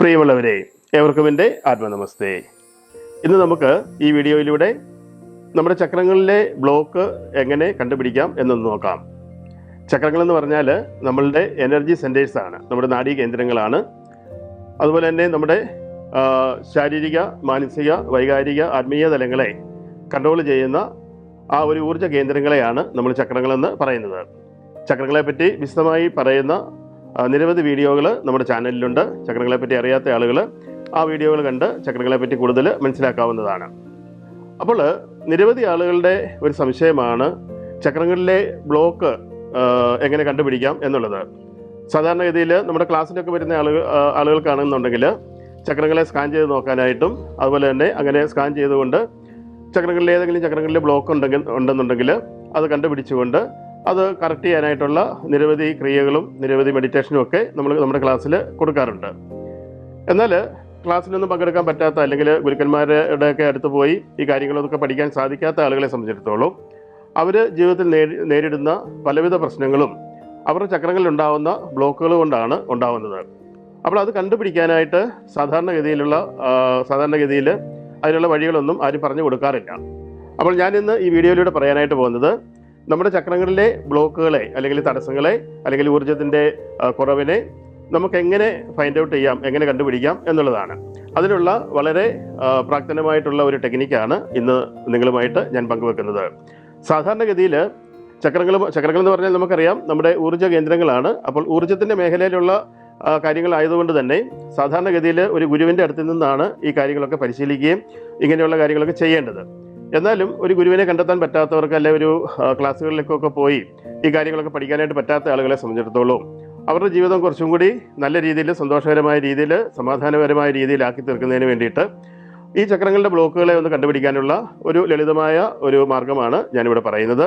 പ്രിയമുള്ളവരെ ഏവർക്കും എന്റെ ആത്മനമസ്തേ. ഇന്ന് നമുക്ക് ഈ വീഡിയോയിലൂടെ നമ്മുടെ ചക്രങ്ങളിലെ ബ്ലോക്ക് എങ്ങനെ കണ്ടുപിടിക്കാം എന്നൊന്ന് നോക്കാം. ചക്രങ്ങളെന്ന് പറഞ്ഞാൽ നമ്മളുടെ എനർജി സെന്റേഴ്സാണ് നമ്മുടെ നാഡീ കേന്ദ്രങ്ങളാണ്. അതുപോലെ തന്നെ നമ്മുടെ ശാരീരിക മാനസിക വൈകാരിക ആത്മീയ തലങ്ങളെ കൺട്രോൾ ചെയ്യുന്ന ആ ഒരു ഊർജ കേന്ദ്രങ്ങളെയാണ് നമ്മൾ ചക്രങ്ങളെന്ന് പറയുന്നത്. ചക്രങ്ങളെപ്പറ്റി വിശദമായി പറയുന്ന നിരവധി വീഡിയോകൾ നമ്മുടെ ചാനലിലുണ്ട്. ചക്രങ്ങളെ പറ്റി അറിയാത്ത ആളുകൾ ആ വീഡിയോകൾ കണ്ട് ചക്രങ്ങളെ പറ്റി കൂടുതൽ മനസ്സിലാക്കാവുന്നതാണ്. അപ്പോൾ നിരവധി ആളുകളുടെ ഒരു സംശയമാണ് ചക്രങ്ങളിലെ ബ്ലോക്ക് എങ്ങനെ കണ്ടുപിടിക്കാം എന്നുള്ളത്. സാധാരണഗതിയിൽ നമ്മുടെ ക്ലാസ്സിലൊക്കെ വരുന്ന ആളുകൾ ആളുകൾക്കാണെന്നുണ്ടെങ്കിൽ ചക്രങ്ങളെ സ്കാൻ ചെയ്ത് നോക്കാനായിട്ടും അതുപോലെ തന്നെ അങ്ങനെ സ്കാൻ ചെയ്തുകൊണ്ട് ചക്രങ്ങളിൽ ഏതെങ്കിലും ചക്രങ്ങളിൽ ബ്ലോക്ക് ഉണ്ടെങ്കിൽ ഉണ്ടെന്നുണ്ടെങ്കിൽ അത് കണ്ടുപിടിച്ചുകൊണ്ട് അത് കറക്റ്റ് ചെയ്യാനായിട്ടുള്ള നിരവധി ക്രിയകളും നിരവധി മെഡിറ്റേഷനും ഒക്കെ നമ്മൾ നമ്മുടെ ക്ലാസ്സിൽ കൊടുക്കാറുണ്ട്. എന്നാൽ ക്ലാസ്സിലൊന്നും പങ്കെടുക്കാൻ പറ്റാത്ത അല്ലെങ്കിൽ ഗുരുക്കന്മാരുടെ ഒക്കെ അടുത്ത് പോയി ഈ കാര്യങ്ങളൊക്കെ പഠിക്കാൻ സാധിക്കാത്ത ആളുകളെ സംബന്ധിച്ചിടത്തോളം അവർ ജീവിതത്തിൽ നേരി നേരിടുന്ന പലവിധ പ്രശ്നങ്ങളും അവരുടെ ചക്രങ്ങളിൽ ഉണ്ടാകുന്ന ബ്ലോക്കുകൾ കൊണ്ടാണ് ഉണ്ടാവുന്നത്. അപ്പോൾ അത് കണ്ടുപിടിക്കാനായിട്ട് സാധാരണഗതിയിലുള്ള സാധാരണഗതിയിൽ അതിനുള്ള വഴികളൊന്നും ആരും പറഞ്ഞു കൊടുക്കാറില്ല. അപ്പോൾ ഞാനിന്ന് ഈ വീഡിയോയിലൂടെ പറയാനായിട്ട് പോകുന്നത് നമ്മുടെ ചക്രങ്ങളിലെ ബ്ലോക്കുകളെ അല്ലെങ്കിൽ തടസ്സങ്ങളെ അല്ലെങ്കിൽ ഊർജത്തിന്റെ കുറവിനെ നമുക്ക് എങ്ങനെ ഫൈൻഡ് ഔട്ട് ചെയ്യാം എങ്ങനെ കണ്ടുപിടിക്കാം എന്നുള്ളതാണ്. അതിനുള്ള വളരെ പ്രാക്തനമായിട്ടുള്ള ഒരു ടെക്നിക്കാണ് ഇന്ന് നിങ്ങളുമായിട്ട് ഞാൻ പങ്കുവെക്കുന്നത്. സാധാരണഗതിയിൽ ചക്രങ്ങൾ ചക്രങ്ങൾ എന്ന് പറഞ്ഞാൽ നമുക്കറിയാം നമ്മുടെ ഊർജ കേന്ദ്രങ്ങളാണ്. അപ്പോൾ ഊർജത്തിന്റെ മേഖലയിലുള്ള കാര്യങ്ങളായതുകൊണ്ട് തന്നെ സാധാരണഗതിയിൽ ഒരു ഗുരുവിന്റെ അടുത്ത് നിന്നാണ് ഈ കാര്യങ്ങളൊക്കെ പരിശീലിക്കുകയും ഇങ്ങനെയുള്ള കാര്യങ്ങളൊക്കെ ചെയ്യേണ്ടത്. എന്നാലും ഒരു ഗുരുവിനെ കണ്ടെത്താൻ പറ്റാത്തവർക്ക് അല്ലെ ഒരു ക്ലാസ്സുകളിലേക്കൊക്കെ പോയി ഈ കാര്യങ്ങളൊക്കെ പഠിക്കാനായിട്ട് പറ്റാത്ത ആളുകളെ സംബന്ധിച്ചിടത്തോളം അവരുടെ ജീവിതം കുറച്ചും കൂടി നല്ല രീതിയിൽ സന്തോഷകരമായ രീതിയിൽ സമാധാനപരമായ രീതിയിലാക്കി തീർക്കുന്നതിന് വേണ്ടിയിട്ട് ഈ ചക്രങ്ങളുടെ ബ്ലോക്കുകളെ ഒന്ന് കണ്ടുപിടിക്കാനുള്ള ഒരു ലളിതമായ ഒരു മാർഗമാണ് ഞാനിവിടെ പറയുന്നത്.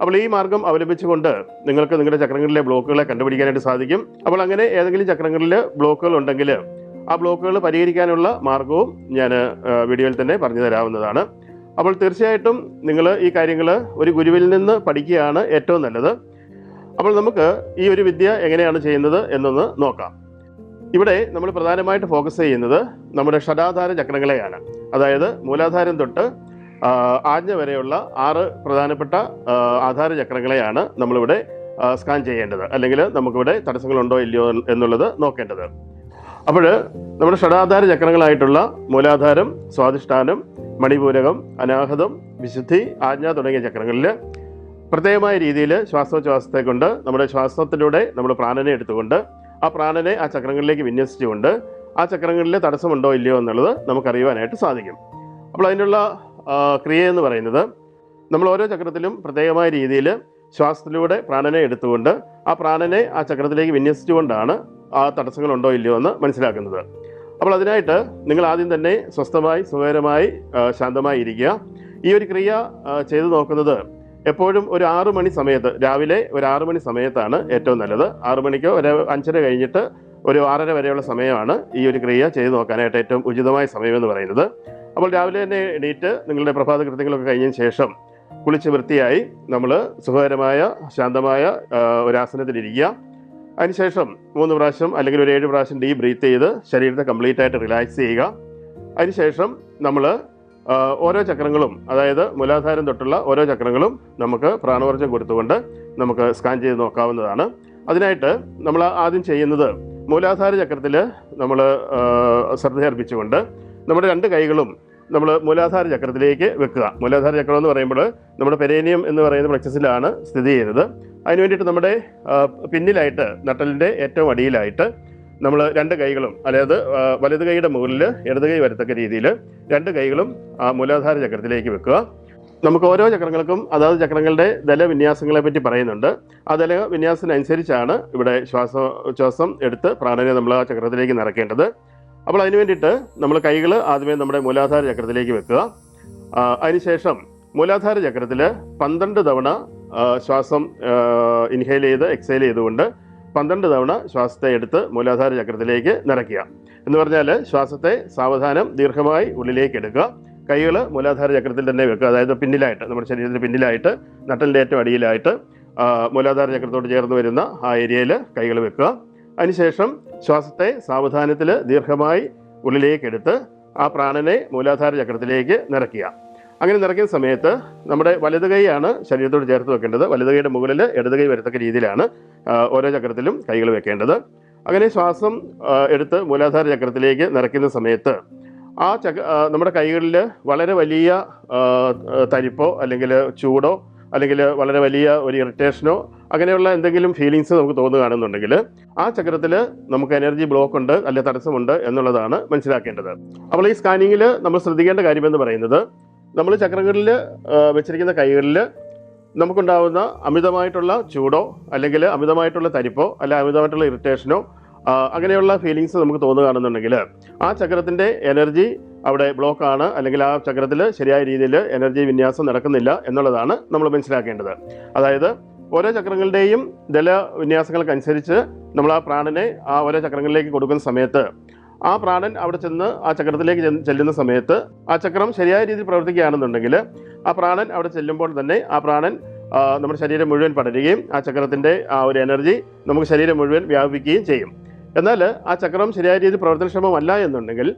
അപ്പോൾ ഈ മാർഗം അവലംബിച്ചുകൊണ്ട് നിങ്ങൾക്ക് നിങ്ങളുടെ ചക്രങ്ങളിലെ ബ്ലോക്കുകളെ കണ്ടുപിടിക്കാനായിട്ട് സാധിക്കും. അപ്പോൾ അങ്ങനെ ഏതെങ്കിലും ചക്രങ്ങളിൽ ബ്ലോക്കുകൾ ഉണ്ടെങ്കിൽ ആ ബ്ലോക്കുകൾ പരിഹരിക്കാനുള്ള മാർഗവും ഞാൻ വീഡിയോയിൽ തന്നെ പറഞ്ഞു തരാവുന്നതാണ്. അപ്പോൾ തീർച്ചയായിട്ടും നിങ്ങൾ ഈ കാര്യങ്ങൾ ഒരു ഗുരുവിൽ നിന്ന് പഠിക്കുകയാണ് ഏറ്റവും നല്ലത്. അപ്പോൾ നമുക്ക് ഈ ഒരു വിദ്യ എങ്ങനെയാണ് ചെയ്യുന്നത് എന്നൊന്ന് നോക്കാം. ഇവിടെ നമ്മൾ പ്രധാനമായിട്ട് ഫോക്കസ് ചെയ്യുന്നത് നമ്മുടെ ഷടാധാര ചക്രങ്ങളെയാണ്. അതായത് മൂലാധാരം തൊട്ട് ആജ്ഞ വരെയുള്ള ആറ് പ്രധാനപ്പെട്ട ആധാര ചക്രങ്ങളെയാണ് നമ്മളിവിടെ സ്കാൻ ചെയ്യേണ്ടത്. അല്ലെങ്കിൽ നമുക്കിവിടെ തടസ്സങ്ങളുണ്ടോ ഇല്ലയോ എന്നുള്ളത് നോക്കേണ്ടത്. അപ്പോൾ നമ്മുടെ ഷടാധാര ചക്രങ്ങളായിട്ടുള്ള മൂലാധാരം സ്വാധിഷ്ഠാനം മണിപൂരകം അനാഹതം വിശുദ്ധി ആജ്ഞ തുടങ്ങിയ ചക്രങ്ങളിൽ പ്രത്യേകമായ രീതിയിൽ ശ്വാസോച്ഛ്വാസത്തെ കൊണ്ട് നമ്മുടെ ശ്വാസത്തിലൂടെ നമ്മൾ പ്രാണനെ എടുത്തുകൊണ്ട് ആ പ്രാണനെ ആ ചക്രങ്ങളിലേക്ക് വിന്യസിച്ചുകൊണ്ട് ആ ചക്രങ്ങളിൽ തടസ്സമുണ്ടോ ഇല്ലയോ എന്നുള്ളത് നമുക്കറിയുവാനായിട്ട് സാധിക്കും. അപ്പോൾ അതിനുള്ള ക്രിയ എന്ന് പറയുന്നത് നമ്മൾ ഓരോ ചക്രത്തിലും പ്രത്യേകമായ രീതിയിൽ ശ്വാസത്തിലൂടെ പ്രാണനെ എടുത്തുകൊണ്ട് ആ പ്രാണനെ ആ ചക്രത്തിലേക്ക് വിന്യസിച്ചുകൊണ്ടാണ് ആ തടസ്സങ്ങളുണ്ടോ ഇല്ലയോ എന്ന് മനസ്സിലാക്കുന്നത്. അപ്പോൾ അതിനായിട്ട് നിങ്ങൾ ആദ്യം തന്നെ സ്വസ്ഥമായി സുഖകരമായി ശാന്തമായി ഇരിക്കുക. ഈ ഒരു ക്രിയ ചെയ്തു നോക്കുന്നത് എപ്പോഴും ഒരു ആറു മണി സമയത്ത് രാവിലെ ഒരു ആറു മണി സമയത്താണ് ഏറ്റവും നല്ലത്. ആറു മണിക്കോ ഒരു അഞ്ചര കഴിഞ്ഞിട്ട് ഒരു ആറര വരെയുള്ള സമയമാണ് ഈ ഒരു ക്രിയ ചെയ്തു നോക്കാനായിട്ട് ഏറ്റവും ഉചിതമായ സമയമെന്ന് പറയുന്നത്. അപ്പോൾ രാവിലെ തന്നെ എണീറ്റ് നിങ്ങളുടെ പ്രഭാത കൃത്യങ്ങളൊക്കെ കഴിഞ്ഞതിന് ശേഷം കുളിച്ച് വൃത്തിയായി നമ്മൾ സുഖകരമായ ശാന്തമായ ഒരു ആസനത്തിൽ ആസനത്തിലിരിക്കുക അതിനുശേഷം മൂന്ന് പ്രാവശ്യം അല്ലെങ്കിൽ ഒരു ഏഴ് പ്രാവശ്യം ഡീപ് ബ്രീത്ത് ചെയ്ത് ശരീരത്തെ കംപ്ലീറ്റ് ആയിട്ട് റിലാക്സ് ചെയ്യുക. അതിനുശേഷം നമ്മൾ ഓരോ ചക്രങ്ങളും അതായത് മൂലാധാരം തൊട്ടുള്ള ഓരോ ചക്രങ്ങളും നമുക്ക് പ്രാണവർജം കൊടുത്തുകൊണ്ട് നമുക്ക് സ്കാൻ ചെയ്ത് നോക്കാവുന്നതാണ്. അതിനായിട്ട് നമ്മൾ ആദ്യം ചെയ്യുന്നത് മൂലാധാര ചക്രത്തിൽ നമ്മൾ ശ്രദ്ധ അർപ്പിച്ചുകൊണ്ട് നമ്മുടെ രണ്ട് കൈകളും നമ്മൾ മൂലാധാര ചക്രത്തിലേക്ക് വെക്കുക. മൂലാധാര ചക്രം എന്ന് പറയുമ്പോൾ നമ്മുടെ പെരേനിയം എന്ന് പറയുന്ന പ്ലക്സസിലാണ് സ്ഥിതി ചെയ്യുന്നത്. അതിന് വേണ്ടിയിട്ട് നമ്മുടെ പിന്നിലായിട്ട് നട്ടലിന്റെ ഏറ്റവും അടിയിലായിട്ട് നമ്മൾ രണ്ട് കൈകളും അതായത് വലത് കൈയുടെ മുകളിൽ ഇടത് കൈ വരത്തക്ക രീതിയിൽ രണ്ട് കൈകളും ആ മൂലാധാര ചക്രത്തിലേക്ക് വെക്കുക. നമുക്ക് ഓരോ ചക്രങ്ങൾക്കും അതാത് ചക്രങ്ങളുടെ ദല വിന്യാസങ്ങളെ പറ്റി പറയുന്നുണ്ട്. ആ ദല വിന്യാസത്തിനനുസരിച്ചാണ് ഇവിടെ ശ്വാസോച്ഛ്വാസം എടുത്ത് പ്രാണനെ നമ്മൾ ആ ചക്രത്തിലേക്ക് നിറയ്ക്കേണ്ടത് അപ്പോൾ അതിന് വേണ്ടിയിട്ട് നമ്മൾ കൈകൾ ആദ്യമേ നമ്മുടെ മൂലാധാര ചക്രത്തിലേക്ക് വെക്കുക. അതിനുശേഷം മൂലാധാര ചക്രത്തിൽ പന്ത്രണ്ട് തവണ ശ്വാസം ഇൻഹെയിൽ ചെയ്ത് എക്സൈൽ ചെയ്തുകൊണ്ട് പന്ത്രണ്ട് തവണ ശ്വാസത്തെ എടുത്ത് മൂലാധാര ചക്രത്തിലേക്ക് നിറയ്ക്കുക. എന്ന് പറഞ്ഞാൽ ശ്വാസത്തെ സാവധാനം ദീർഘമായി ഉള്ളിലേക്ക് എടുക്കുക. കൈകൾ മൂലാധാര ചക്രത്തിൽ തന്നെ വെക്കുക. അതായത് പിന്നിലായിട്ട് നമ്മുടെ ശരീരത്തിന് പിന്നിലായിട്ട് നട്ടലിന്റെ ഏറ്റവും അടിയിലായിട്ട് മൂലാധാര ചക്രത്തോട് ചേർന്ന് വരുന്ന ആ ഏരിയയിൽ കൈകൾ വെക്കുക. അതിനുശേഷം ശ്വാസത്തെ സാവധാനത്തിൽ ദീർഘമായി ഉള്ളിലേക്ക് എടുത്ത് ആ പ്രാണനെ മൂലാധാര ചക്രത്തിലേക്ക് നിറയ്ക്കുക. അങ്ങനെ നിറയ്ക്കുന്ന സമയത്ത് നമ്മുടെ വലത് കൈയാണ് ശരീരത്തോട് ചേർത്ത് വെക്കേണ്ടത്. വലത് കൈയുടെ മുകളിൽ ഇടത് കൈ വരത്തക്ക രീതിയിലാണ് ഓരോ ചക്രത്തിലും കൈകൾ വെക്കേണ്ടത്. അങ്ങനെ ശ്വാസം എടുത്ത് മൂലാധാര ചക്രത്തിലേക്ക് നിറയ്ക്കുന്ന സമയത്ത് ആ ചക്ര നമ്മുടെ കൈകളിൽ വളരെ വലിയ തരിപ്പോ അല്ലെങ്കിൽ ചൂടോ അല്ലെങ്കിൽ വളരെ വലിയ ഒരു ഇറിറ്റേഷനോ അങ്ങനെയുള്ള എന്തെങ്കിലും ഫീലിങ്സ് നമുക്ക് തോന്നുകയാണെന്നുണ്ടെങ്കിൽ ആ ചക്രത്തിൽ നമുക്ക് എനർജി ബ്ലോക്ക് ഉണ്ട് അല്ലെ തടസ്സമുണ്ട് എന്നുള്ളതാണ് മനസ്സിലാക്കേണ്ടത്. അപ്പോൾ ഈ സ്കാനിങ്ങിൽ നമ്മൾ ശ്രദ്ധിക്കേണ്ട കാര്യം എന്ന് പറയുന്നത് നമ്മൾ ചക്രങ്ങളിൽ വെച്ചിരിക്കുന്ന കൈകളിൽ നമുക്കുണ്ടാവുന്ന അമിതമായിട്ടുള്ള ചൂടോ അല്ലെങ്കിൽ അമിതമായിട്ടുള്ള തരിപ്പോ അല്ലെ അമിതമായിട്ടുള്ള ഇറിറ്റേഷനോ അങ്ങനെയുള്ള ഫീലിങ്സ് നമുക്ക് തോന്നുകയാണെന്നുണ്ടെങ്കിൽ ആ ചക്രത്തിന്റെ എനർജി അവിടെ ബ്ലോക്ക് ആണ് അല്ലെങ്കിൽ ആ ചക്രത്തിൽ ശരിയായ രീതിയിൽ എനർജി വിന്യാസം നടക്കുന്നില്ല എന്നുള്ളതാണ് നമ്മൾ മനസ്സിലാക്കേണ്ടത്. അതായത് ഓരോ ചക്രങ്ങളുടെയും ദല വിന്യാസങ്ങൾക്കനുസരിച്ച് നമ്മൾ ആ പ്രാണനെ ആ ഓരോ ചക്രങ്ങളിലേക്ക് കൊടുക്കുന്ന സമയത്ത് ആ പ്രാണൻ അവിടെ ചെന്ന് ആ ചക്രത്തിലേക്ക് ചെല്ലുന്ന സമയത്ത് ആ ചക്രം ശരിയായ രീതിയിൽ പ്രവർത്തിക്കുകയാണെന്നുണ്ടെങ്കിൽ ആ പ്രാണൻ അവിടെ ചെല്ലുമ്പോൾ തന്നെ ആ പ്രാണൻ നമ്മുടെ ശരീരം മുഴുവൻ പടരുകയും ആ ചക്രത്തിന്റെ ആ ഒരു എനർജി നമുക്ക് ശരീരം മുഴുവൻ വ്യാപിക്കുകയും ചെയ്യും. എന്നാൽ ആ ചക്രം ശരിയായ രീതിയിൽ പ്രവർത്തനക്ഷമമല്ല എന്നുണ്ടെങ്കിൽ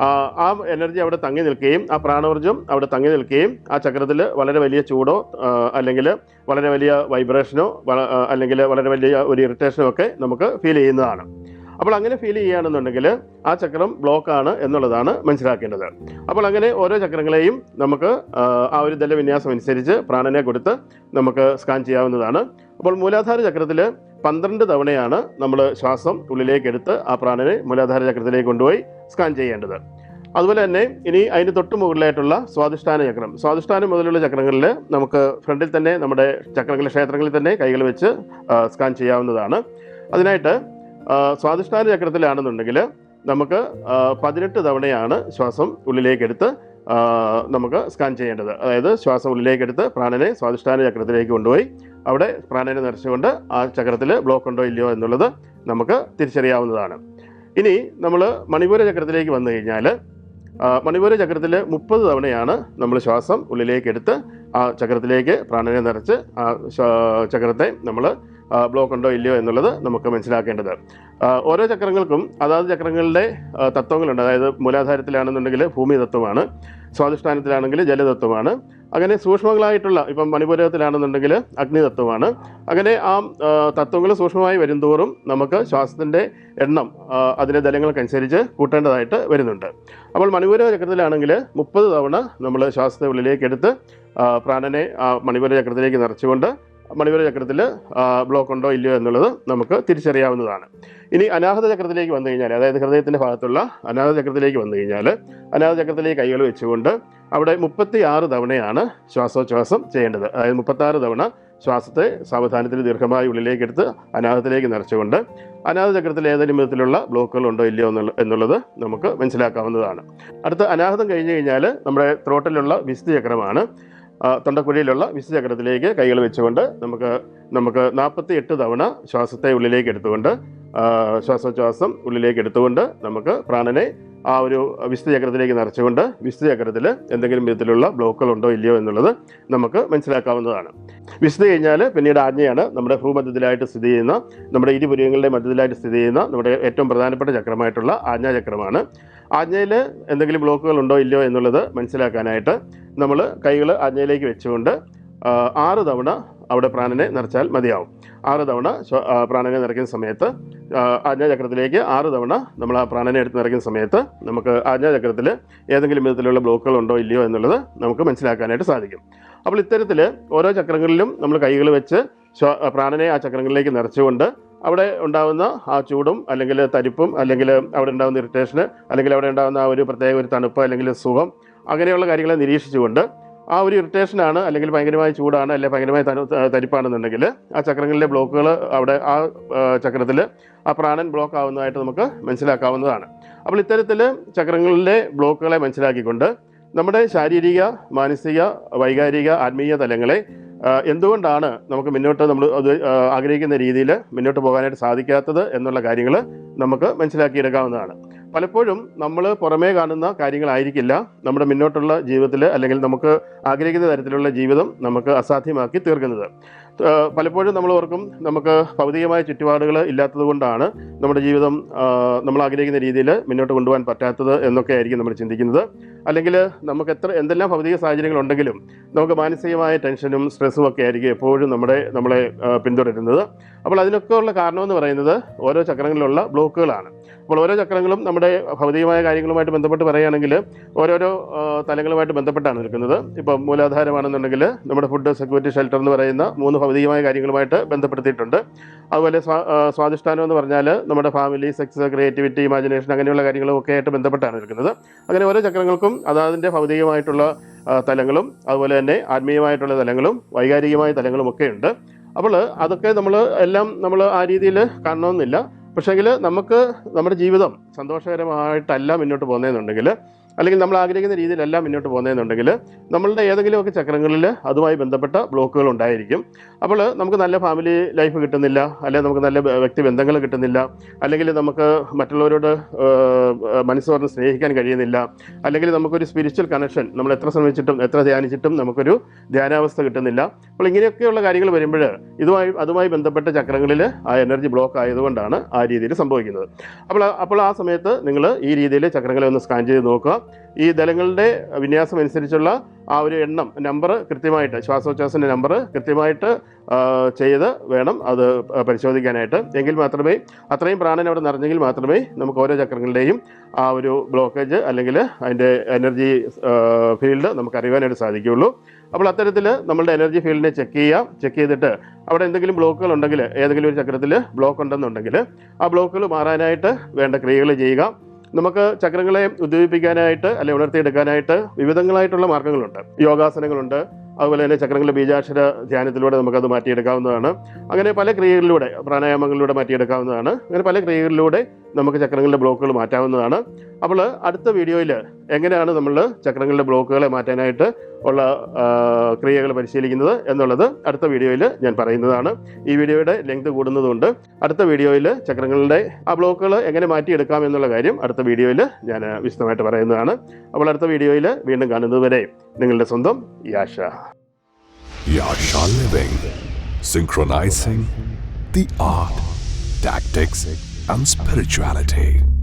ആ, എനർജി അവിടെ തങ്ങി നിൽക്കുകയും ആ പ്രാണോർജം അവിടെ തങ്ങി നിൽക്കുകയും ആ ചക്രത്തിൽ വളരെ വലിയ ചൂടോ അല്ലെങ്കിൽ വളരെ വലിയ വൈബ്രേഷനോ അല്ലെങ്കിൽ വളരെ വലിയ ഒരു ഇറിറ്റേഷനോ ഒക്കെ നമുക്ക് ഫീൽ ചെയ്യുന്നതാണ്. അപ്പോൾ അങ്ങനെ ഫീൽ ചെയ്യുകയാണെന്നുണ്ടെങ്കിൽ ആ ചക്രം ബ്ലോക്കാണ് എന്നുള്ളതാണ് മനസ്സിലാക്കേണ്ടത്. അപ്പോൾ അങ്ങനെ ഓരോ ചക്രങ്ങളെയും നമുക്ക് ആ ഒരു ദലവിന്യാസം അനുസരിച്ച് പ്രാണനെ കൊടുത്ത് നമുക്ക് സ്കാൻ ചെയ്യാവുന്നതാണ്. അപ്പോൾ മൂലാധാര ചക്രത്തിൽ പന്ത്രണ്ട് തവണയാണ് നമ്മൾ ശ്വാസം ഉള്ളിലേക്ക് എടുത്ത് ആ പ്രാണനെ മൂലാധാര ചക്രത്തിലേക്ക് കൊണ്ടുപോയി സ്കാൻ ചെയ്യേണ്ടത്. അതുപോലെ തന്നെ ഇനി അതിന് തൊട്ട് മുകളിലായിട്ടുള്ള സ്വാധിഷ്ഠാന ചക്രം. സ്വാധിഷ്ഠാനം മുതലുള്ള ചക്രങ്ങളിൽ നമുക്ക് ഫ്രണ്ടിൽ തന്നെ നമ്മുടെ ചക്രങ്ങളിലെ ക്ഷേത്രങ്ങളിൽ തന്നെ കൈകൾ വെച്ച് സ്കാൻ ചെയ്യാവുന്നതാണ്. അതിനായിട്ട് സ്വാധിഷ്ഠാന ചക്രത്തിലാണെന്നുണ്ടെങ്കിൽ നമുക്ക് പതിനെട്ട് തവണയാണ് ശ്വാസം ഉള്ളിലേക്ക് എടുത്ത് നമുക്ക് സ്കാൻ ചെയ്യേണ്ടത്. അതായത് ശ്വാസം ഉള്ളിലേക്ക് എടുത്ത് പ്രാണനെ സ്വാധിഷ്ഠാന ചക്രത്തിലേക്ക് കൊണ്ടുപോയി അവിടെ പ്രാണനെ നിറച്ചുകൊണ്ട് ആ ചക്രത്തിൽ ബ്ലോക്ക് ഉണ്ടോ ഇല്ലയോ എന്നുള്ളത് നമുക്ക് തിരിച്ചറിയാവുന്നതാണ്. ഇനി നമ്മൾ മണിപൂര ചക്രത്തിലേക്ക് വന്നു കഴിഞ്ഞാൽ മണിപൂര ചക്രത്തിൽ മുപ്പത് തവണയാണ് നമ്മൾ ശ്വാസം ഉള്ളിലേക്കെടുത്ത് ആ ചക്രത്തിലേക്ക് പ്രാണനെ നിറച്ച് ആ ചക്രത്തെ നമ്മൾ ബ്ലോക്ക് ഉണ്ടോ ഇല്ലയോ എന്നുള്ളത് നമുക്ക് മനസ്സിലാക്കേണ്ടത് ഓരോ ചക്രങ്ങൾക്കും അതാത് ചക്രങ്ങളുടെ തത്വങ്ങളുണ്ട്. അതായത് മൂലാധാരത്തിലാണെന്നുണ്ടെങ്കിൽ ഭൂമി തത്വമാണ് സ്വാധിഷ്ഠാനത്തിലാണെങ്കിൽ ജലതത്വമാണ് അങ്ങനെ സൂക്ഷ്മങ്ങളായിട്ടുള്ള ഇപ്പം മണിപുരത്തിലാണെന്നുണ്ടെങ്കിൽ അഗ്നിതത്വമാണ് അങ്ങനെ ആ തത്വങ്ങൾ സൂക്ഷ്മമായി വരുംതോറും നമുക്ക് ശ്വാസത്തിന്റെ എണ്ണം അതിന്റെ ദലങ്ങൾക്കനുസരിച്ച് കൂട്ടേണ്ടതായിട്ട് വരുന്നുണ്ട്. അപ്പോൾ മണിപുര ചക്രത്തിലാണെങ്കിൽ മുപ്പത് തവണ നമ്മൾ ശ്വാസത്തെ ഉള്ളിലേക്ക് എടുത്ത് പ്രാണനെ ആ മണിപുര ചക്രത്തിലേക്ക് നിറച്ചുകൊണ്ട് മണിപൂര ചക്രത്തിൽ ബ്ലോക്ക് ഉണ്ടോ ഇല്ലയോ എന്നുള്ളത് നമുക്ക് തിരിച്ചറിയാവുന്നതാണ്. ഇനി അനാഹത ചക്രത്തിലേക്ക് വന്നു കഴിഞ്ഞാൽ അതായത് ഹൃദയത്തിന്റെ ഭാഗത്തുള്ള അനാഹത ചക്രത്തിലേക്ക് വന്നു കഴിഞ്ഞാൽ അനാഹത ചക്രത്തിലേക്ക് കൈകൾ വെച്ചുകൊണ്ട് അവിടെ മുപ്പത്തി ആറ് തവണയാണ് ശ്വാസോച്ഛ്വാസം ചെയ്യേണ്ടത്. അതായത് മുപ്പത്താറ് തവണ ശ്വാസത്തെ സാവധാനത്തിൽ ദീർഘമായി ഉള്ളിലേക്ക് എടുത്ത് അനാഹത്തിലേക്ക് നിറച്ചുകൊണ്ട് അനാഥ ചക്രത്തിൽ ഏതെങ്കിലും വിധത്തിലുള്ള ബ്ലോക്കുകൾ ഉണ്ടോ ഇല്ലയോ എന്നുള്ള എന്നുള്ളത് നമുക്ക് മനസ്സിലാക്കാവുന്നതാണ്. അടുത്ത അനാഹതം കഴിഞ്ഞ് കഴിഞ്ഞാൽ നമ്മുടെ ത്രോട്ടിലുള്ള വിശുദ്ധ ചക്രമാണ് തൊണ്ടക്കുഴിയിലുള്ള വിശ്വചക്രത്തിലേക്ക് കൈകൾ വെച്ചുകൊണ്ട് നമുക്ക് നമുക്ക് നാൽപ്പത്തി എട്ട് തവണ ശ്വാസത്തെ ഉള്ളിലേക്ക് എടുത്തുകൊണ്ട് ശ്വാസോച്ഛ്വാസം ഉള്ളിലേക്ക് എടുത്തുകൊണ്ട് നമുക്ക് പ്രാണനെ ആ ഒരു വിശുദ്ധചക്രത്തിലേക്ക് നിറച്ചുകൊണ്ട് വിശുദ്ധചക്രത്തിൽ എന്തെങ്കിലും വിധത്തിലുള്ള ബ്ലോക്കുകൾ ഉണ്ടോ ഇല്ലയോ എന്നുള്ളത് നമുക്ക് മനസ്സിലാക്കാവുന്നതാണ്. വിശുദ്ധ കഴിഞ്ഞാൽ പിന്നീട് ആജ്ഞയാണ് നമ്മുടെ ഭൂമധ്യത്തിലായിട്ട് സ്ഥിതി ചെയ്യുന്ന നമ്മുടെ ഇരുപുര്യങ്ങളുടെ മധ്യത്തിലായിട്ട് സ്ഥിതി ചെയ്യുന്ന നമ്മുടെ ഏറ്റവും പ്രധാനപ്പെട്ട ചക്രമായിട്ടുള്ള ആജ്ഞാചക്രമാണ് ആജ്ഞയിൽ എന്തെങ്കിലും ബ്ലോക്കുകൾ ഉണ്ടോ ഇല്ലയോ എന്നുള്ളത് മനസ്സിലാക്കാനായിട്ട് നമ്മൾ കൈകൾ ആജ്ഞയിലേക്ക് വെച്ചുകൊണ്ട് ആറ് തവണ അവിടെ പ്രാണനെ നിറച്ചാൽ മതിയാവും. ആറ് തവണ പ്രാണനെ നിറയ്ക്കുന്ന സമയത്ത് ആജ്ഞാചക്രത്തിലേക്ക് ആറ് തവണ നമ്മൾ ആ പ്രാണനെ എടുത്ത് നിറയ്ക്കുന്ന സമയത്ത് നമുക്ക് ആജ്ഞാചക്രത്തിൽ ഏതെങ്കിലും വിധത്തിലുള്ള ബ്ലോക്കുകൾ ഉണ്ടോ ഇല്ലയോ എന്നുള്ളത് നമുക്ക് മനസ്സിലാക്കാനായിട്ട് സാധിക്കും. അപ്പോൾ ഇത്തരത്തിൽ ഓരോ ചക്രങ്ങളിലും നമ്മൾ കൈകൾ വെച്ച് പ്രാണനെ ആ ചക്രങ്ങളിലേക്ക് നിറച്ചുകൊണ്ട് അവിടെ ഉണ്ടാകുന്ന ആ ചൂടും അല്ലെങ്കിൽ തരിപ്പും അല്ലെങ്കിൽ അവിടെ ഉണ്ടാകുന്ന ഇറിറ്റേഷന് അല്ലെങ്കിൽ അവിടെ ഉണ്ടാകുന്ന ആ ഒരു പ്രത്യേക ഒരു തണുപ്പ് അല്ലെങ്കിൽ സുഖം അങ്ങനെയുള്ള കാര്യങ്ങളെ നിരീക്ഷിച്ചുകൊണ്ട് ആ ഒരു ഇറിറ്റേഷനാണ് അല്ലെങ്കിൽ ഭയങ്കരമായ ചൂടാണ് അല്ലെങ്കിൽ ഭയങ്കരമായ തരിപ്പാണെന്നുണ്ടെങ്കിൽ ആ ചക്രങ്ങളിലെ ബ്ലോക്കുകൾ അവിടെ ആ ചക്രത്തിൽ ആ പ്രാണൻ ബ്ലോക്ക് ആവുന്നതായിട്ട് നമുക്ക് മനസ്സിലാക്കാവുന്നതാണ്. അപ്പോൾ ഇത്തരത്തിൽ ചക്രങ്ങളിലെ ബ്ലോക്കുകളെ മനസ്സിലാക്കിക്കൊണ്ട് നമ്മുടെ ശാരീരിക മാനസിക വൈകാരിക ആത്മീയ തലങ്ങളെ എന്തുകൊണ്ടാണ് നമുക്ക് മുന്നോട്ട് നമ്മൾ അത് ആഗ്രഹിക്കുന്ന രീതിയിൽ മുന്നോട്ട് പോകാനായിട്ട് സാധിക്കാത്തത് എന്നുള്ള കാര്യങ്ങൾ നമുക്ക് മനസ്സിലാക്കിയെടുക്കാവുന്നതാണ്. പലപ്പോഴും നമ്മൾ പുറമേ കാണുന്ന കാര്യങ്ങളായിരിക്കില്ല. നമ്മുടെ മുന്നോട്ടുള്ള ജീവിതത്തിൽ അല്ലെങ്കിൽ നമുക്ക് ആഗ്രഹിക്കുന്ന തരത്തിലുള്ള ജീവിതം നമുക്ക് അസാധ്യമാക്കി തീർക്കുന്നത്. പലപ്പോഴും നമ്മൾ ഓർക്കും നമുക്ക് ഭൗതികമായ ചുറ്റുപാടുകൾ ഇല്ലാത്തത് കൊണ്ടാണ് നമ്മുടെ ജീവിതം നമ്മൾ ആഗ്രഹിക്കുന്ന രീതിയിൽ മുന്നോട്ട് കൊണ്ടുപോകാൻ പറ്റാത്തത് എന്നൊക്കെ ആയിരിക്കും നമ്മൾ ചിന്തിക്കുന്നത്. അല്ലെങ്കിൽ നമുക്ക് എത്ര എന്തെല്ലാം ഭൗതിക സാഹചര്യങ്ങൾ ഉണ്ടെങ്കിലും നമുക്ക് മാനസികമായ ടെൻഷനും സ്ട്രെസ്സും ഒക്കെ ആയിരിക്കും എപ്പോഴും നമ്മുടെ നമ്മളെ പിന്തുടരുന്നത്. അപ്പോൾ അതിനൊക്കെ ഉള്ള കാരണമെന്ന് പറയുന്നത് ഓരോ ചക്രങ്ങളിലുള്ള ബ്ലോക്കുകളാണ്. അപ്പോൾ ഓരോ ചക്രങ്ങളും നമ്മുടെ ഭൗതികമായ കാര്യങ്ങളുമായിട്ട് ബന്ധപ്പെട്ട് പറയുകയാണെങ്കിൽ ഓരോരോ തലങ്ങളുമായിട്ട് ബന്ധപ്പെട്ടാണ് നിൽക്കുന്നത്. ഇപ്പോൾ മൂലാധാരമാണെന്നുണ്ടെങ്കിൽ നമ്മുടെ ഫുഡ് സെക്യൂരിറ്റി ഷെൽട്ടർ എന്ന് പറയുന്ന മൂന്ന് ഭൗതികമായ കാര്യങ്ങളുമായിട്ട് ബന്ധപ്പെടുത്തിയിട്ടുണ്ട്. അതുപോലെ സ്വാ സ്വാധിഷ്ഠാനം എന്ന് പറഞ്ഞാൽ നമ്മുടെ ഫാമിലി സെക്സ് ക്രിയേറ്റിവിറ്റി ഇമാജിനേഷൻ അങ്ങനെയുള്ള കാര്യങ്ങളും ഒക്കെ ആയിട്ട് ബന്ധപ്പെട്ടാണ് നിൽക്കുന്നത്. അങ്ങനെ ഓരോ ചക്രങ്ങൾക്കും അതാതിന്റെ ഭൗതികമായിട്ടുള്ള തലങ്ങളും അതുപോലെ തന്നെ ആത്മീയമായിട്ടുള്ള തലങ്ങളും വൈകാരികമായ തലങ്ങളും ഒക്കെ ഉണ്ട്. അപ്പോൾ അതൊക്കെ നമ്മൾ എല്ലാം നമ്മൾ ആ രീതിയിൽ കാണണമെന്നില്ല. പക്ഷേങ്കിൽ നമുക്ക് നമ്മുടെ ജീവിതം സന്തോഷകരമായിട്ടല്ല മുന്നോട്ട് പോകുന്നതെന്നുണ്ടെങ്കിൽ അല്ലെങ്കിൽ നമ്മൾ ആഗ്രഹിക്കുന്ന രീതിയിലല്ല മുന്നോട്ട് പോകുന്നതെന്നുണ്ടെങ്കിൽ നമ്മളുടെ ഏതെങ്കിലുമൊക്കെ ചക്രങ്ങളിൽ അതുമായി ബന്ധപ്പെട്ട ബ്ലോക്കുകൾ ഉണ്ടായിരിക്കും. അപ്പോൾ നമുക്ക് നല്ല ഫാമിലി ലൈഫ് കിട്ടുന്നില്ല അല്ലെങ്കിൽ നമുക്ക് നല്ല വ്യക്തി ബന്ധങ്ങൾ കിട്ടുന്നില്ല അല്ലെങ്കിൽ നമുക്ക് മറ്റുള്ളവരോട് മനസ്സ് പറഞ്ഞ് സ്നേഹിക്കാൻ കഴിയുന്നില്ല അല്ലെങ്കിൽ നമുക്കൊരു സ്പിരിച്വൽ കണക്ഷൻ നമ്മൾ എത്ര ശ്രമിച്ചിട്ടും എത്ര ധ്യാനിച്ചിട്ടും നമുക്കൊരു ധ്യാനാവസ്ഥ കിട്ടുന്നില്ല. അപ്പോൾ ഇങ്ങനെയൊക്കെയുള്ള കാര്യങ്ങൾ വരുമ്പോൾ ഇതുമായി അതുമായി ബന്ധപ്പെട്ട ചക്രങ്ങളിൽ ആ എനർജി ബ്ലോക്ക് ആയതുകൊണ്ടാണ് ആ രീതിയിൽ സംഭവിക്കുന്നത്. അപ്പോൾ അപ്പോൾ ആ സമയത്ത് നിങ്ങൾ ഈ രീതിയിൽ ചക്രങ്ങളെ ഒന്ന് സ്കാൻ ചെയ്ത് നോക്കുക. ഈ ദലങ്ങളുടെ വിന്യാസം അനുസരിച്ചുള്ള ആ ഒരു എണ്ണം നമ്പർ കൃത്യമായിട്ട് ശ്വാസോച്ഛ്വാസത്തിന്റെ നമ്പർ കൃത്യമായിട്ട് ചെയ്ത് വേണം അത് പരിശോധിക്കാനായിട്ട്. എങ്കിൽ മാത്രമേ അത്രയും പ്രാണൻ അവിടെ നിറഞ്ഞെങ്കിൽ മാത്രമേ നമുക്ക് ഓരോ ചക്രങ്ങളുടെയും ആ ഒരു ബ്ലോക്കേജ് അല്ലെങ്കിൽ അതിന്റെ എനർജി ഫീൽഡ് നമുക്ക് അറിയാനായിട്ട് സാധിക്കുകയുള്ളൂ. അപ്പോൾ അത്തരത്തിൽ നമ്മളുടെ എനർജി ഫീൽഡിനെ ചെക്ക് ചെയ്യാം. ചെക്ക് ചെയ്തിട്ട് അവിടെ എന്തെങ്കിലും ബ്ലോക്കുകൾ ഉണ്ടെങ്കിൽ ഏതെങ്കിലും ഒരു ചക്രത്തിൽ ബ്ലോക്ക് ഉണ്ടെന്നുണ്ടെങ്കിൽ ആ ബ്ലോക്കുകൾ മാറാനായിട്ട് വേണ്ട ക്രിയകൾ ചെയ്യുക. നമുക്ക് ചക്രങ്ങളെ ഉദ്ദീപിപ്പിക്കാനായിട്ട് അല്ലെ ഉണർത്തിയെടുക്കാനായിട്ട് വിവിധങ്ങളായിട്ടുള്ള മാർഗങ്ങളുണ്ട്. യോഗാസനങ്ങളുണ്ട്. അതുപോലെ തന്നെ ചക്രങ്ങളുടെ ബീജാക്ഷര ധ്യാനത്തിലൂടെ നമുക്കത് മാറ്റിയെടുക്കാവുന്നതാണ്. അങ്ങനെ പല ക്രിയകളിലൂടെ പ്രാണായാമങ്ങളിലൂടെ മാറ്റിയെടുക്കാവുന്നതാണ്. അങ്ങനെ പല ക്രിയകളിലൂടെ നമുക്ക് ചക്രങ്ങളുടെ ബ്ലോക്കുകൾ മാറ്റാവുന്നതാണ്. അപ്പോൾ അടുത്ത വീഡിയോയിൽ എങ്ങനെയാണ് നമ്മൾ ചക്രങ്ങളുടെ ബ്ലോക്കുകളെ മാറ്റാനായിട്ട് ഉള്ള ക്രിയകൾ പരിശീലിക്കുന്നത് എന്നുള്ളത് അടുത്ത വീഡിയോയിൽ ഞാൻ പറയുന്നതാണ്. ഈ വീഡിയോയുടെ ലെങ്ത് കൂടുന്നതുകൊണ്ട് അടുത്ത വീഡിയോയിൽ ചക്രങ്ങളുടെ ആ ബ്ലോക്കുകൾ എങ്ങനെ മാറ്റിയെടുക്കാം എന്നുള്ള കാര്യം അടുത്ത വീഡിയോയിൽ ഞാൻ വിശദമായിട്ട് പറയുന്നതാണ്. അപ്പോൾ അടുത്ത വീഡിയോയിൽ വീണ്ടും കാണുന്നതുവരെ നിങ്ങളുടെ സ്വന്തം Yasha. synchronizing the art, tactics, and spirituality.